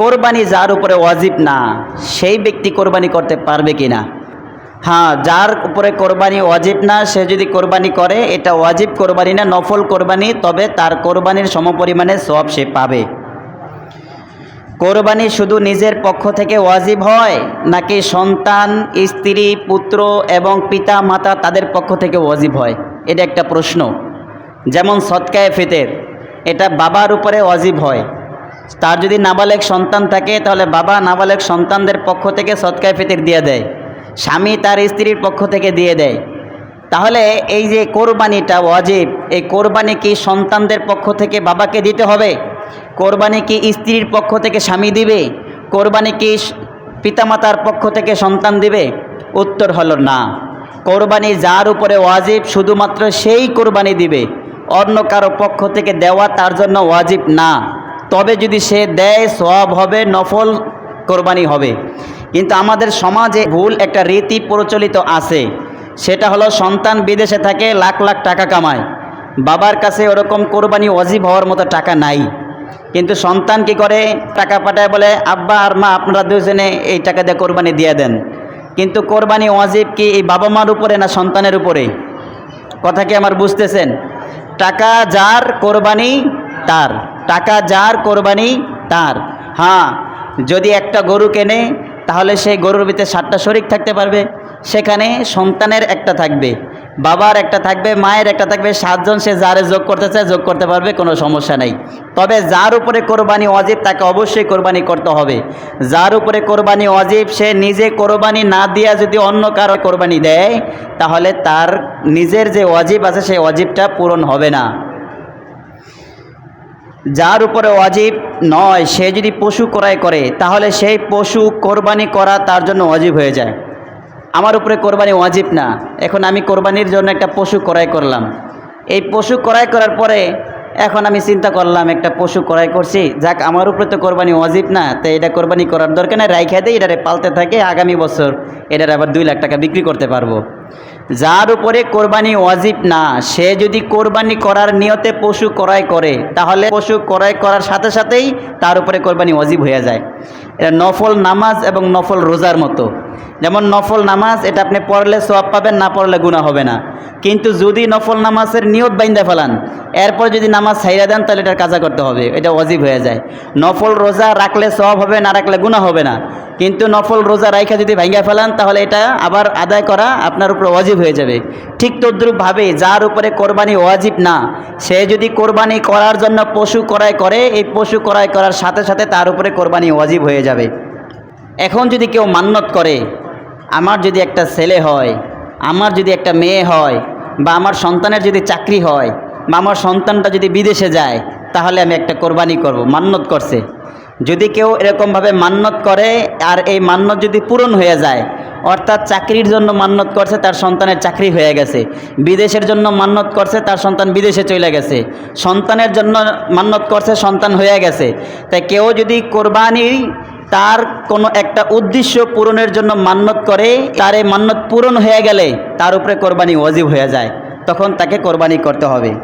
কোরবানি যার উপরে ওয়াজিব না, সেই ব্যক্তি কোরবানি করতে পারবে কি না হ্যাঁ যার উপরে কোরবানি ওয়াজিব না, সে যদি কোরবানি করে, এটা ওয়াজিব কোরবানি না, নফল কোরবানি, তবে তার কোরবানির সমপরিমাণে সব সে পাবে। কোরবানি শুধু নিজের পক্ষ থেকে ওয়াজিব হয়, নাকি সন্তান, স্ত্রী, পুত্র এবং পিতা মাতা তাদের পক্ষ থেকে ওয়াজিব হয়? এটা একটা প্রশ্ন। যেমন সৎকায় ফিতের, এটা বাবার উপরে ওয়াজিব হয় তার যদি নাবালেক সন্তান থাকে, তাহলে বাবা নাবালেক সন্তানদের পক্ষ থেকে সৎকায় ফিতির দিয়ে দেয়। স্বামী তার স্ত্রীর পক্ষ থেকে দিয়ে দেয়। তাহলে এই যে কোরবানিটা ওয়াজিব, এই কোরবানি কি সন্তানদের পক্ষ থেকে বাবাকে দিতে হবে? কোরবানি কি স্ত্রীর পক্ষ থেকে স্বামী দিবে? কোরবানি কি পিতামাতার পক্ষ থেকে সন্তান দিবে? উত্তর হলো না। কোরবানি যার উপরে ওয়াজিব, শুধুমাত্র সেই কোরবানি দিবে। অন্য কারও পক্ষ থেকে দেওয়া তার জন্য ওয়াজিব না। তবে যদি সে দেয় সব হবে, নফল কোরবানি হবে। কিন্তু আমাদের সমাজে ভুল একটা রীতি প্রচলিত আছে। সেটা হলো সন্তান বিদেশে থাকে, লাখ লাখ টাকা কামায়। বাবার কাছে ওরকম কোরবানি অজীব হওয়ার মতো টাকা নাই। কিন্তু সন্তান কি করে? টাকা পাঠায় বলে, আব্বা আর মা, আপনারা দুজনে এই টাকা দিয়ে কোরবানি দিয়ে দেন। কিন্তু কোরবানি ওয়াজিব কি এই বাবা মার উপরে না সন্তানের উপরে? কথা কি আমার বুঝতেছেন? টাকা যার, কোরবানি তার। টাকা যার কোরবানি তার। হ্যাঁ যদি একটা গরু কেনে, তাহলে সেই গরুর ভিতরে সাতটা শরিক থাকতে পারবে। সেখানে সন্তানের একটা থাকবে, বাবার একটা থাকবে, মায়ের একটা থাকবে, সাতজন সে যারে যোগ করতে চায় যোগ করতে পারবে, কোনো সমস্যা নেই। তবে যার উপরে কোরবানি অজীব, তাকে অবশ্যই কোরবানি করতে হবে। যার উপরে কোরবানি অজীব, সে নিজে কোরবানি না দিয়া যদি অন্য কারও কোরবানি দেয়, তাহলে তার নিজের যে অজীব আছে, সেই অজীবটা পূরণ হবে না। যার উপরে অজীব নয়, সে যদি পশু ক্রয় করে, তাহলে সেই পশু কোরবানি করা তার জন্য অজীব হয়ে যায়। আমার উপরে কোরবানি ওয়াজিব না। এখন আমি কোরবানির জন্য একটা পশু ক্রয় করলাম। এই পশু ক্রয় করার পরে এখন আমি চিন্তা করলাম, একটা পশু ক্রয় করছি। যাক, আমার উপরে তো কোরবানি ওয়াজিব না, তো এটা কোরবানি করার দরকার নেই। রাইখা দিয়ে এটারে পালতে থাকে আগামী বছর। এটার আবার দুই লাখ টাকা বিক্রি করতে পারব। যার উপরে কোরবানি ওয়াজিব না, সে যদি কোরবানি করার নিয়তে পশু ক্রয় করে, তাহলে পশু ক্রয় করার সাথে সাথেই তার উপরে কোরবানি ওয়াজিব হয়ে যায়। এটা নফল নামাজ এবং নফল রোজার মতো। যেমন নফল নামাজ, এটা আপনি পড়লে সব পাবেন, না পড়লে গুণা হবে না। কিন্তু যদি নফল নামাজের নিয়ত বাইন্দা ফেলান, এরপর যদি নামাজ ছাইরা দেন, তাহলে এটার কাজা করতে হবে, এটা অজীব হয়ে যায়। নফল রোজা রাখলে সব হবে, না রাখলে গুণা হবে না। কিন্তু নফল রোজা রাইখা যদি ভাঙ্গা ফেলান, তাহলে এটা আবার আদায় করা আপনার উপর অজীব হয়ে যাবে। ঠিক তদ্রুপভাবে যার উপরে কোরবানি ওয়াজিব না, সে যদি কোরবানি করার জন্য পশু ক্রয় করে, এই পশু ক্রয় করার সাথে সাথে তার উপরে কোরবানি ওয়াজিব হয়ে যাবে। এখন যদি কেউ মান্যত করে, আমার যদি একটা ছেলে হয়, আমার যদি একটা মেয়ে হয়, বা আমার সন্তানের যদি চাকরি হয়, বা আমার সন্তানটা যদি বিদেশে যায়, তাহলে আমি একটা কোরবানি করব। মান্যত করছে। যদি কেউ এরকমভাবে মান্যত করে আর এই মান্যত যদি পূরণ হয়ে যায়, অর্থাৎ চাকরির জন্য মান্যত করছে, তার সন্তানের চাকরি হয়ে গেছে। বিদেশের জন্য মান্যত করছে, তার সন্তান বিদেশে চলে গেছে। সন্তানের জন্য মান্যত করছে, সন্তান হয়ে গেছে। তাই কেউ যদি কোরবানি তার কোনো একটা উদ্দেশ্য পূরণের জন্য মান্যত করে, তার এই মান্যত পূরণ হয়ে গেলে তার উপরে কোরবানি ওয়াজিব হয়ে যায়। তখন তাকে কোরবানি করতে হবে।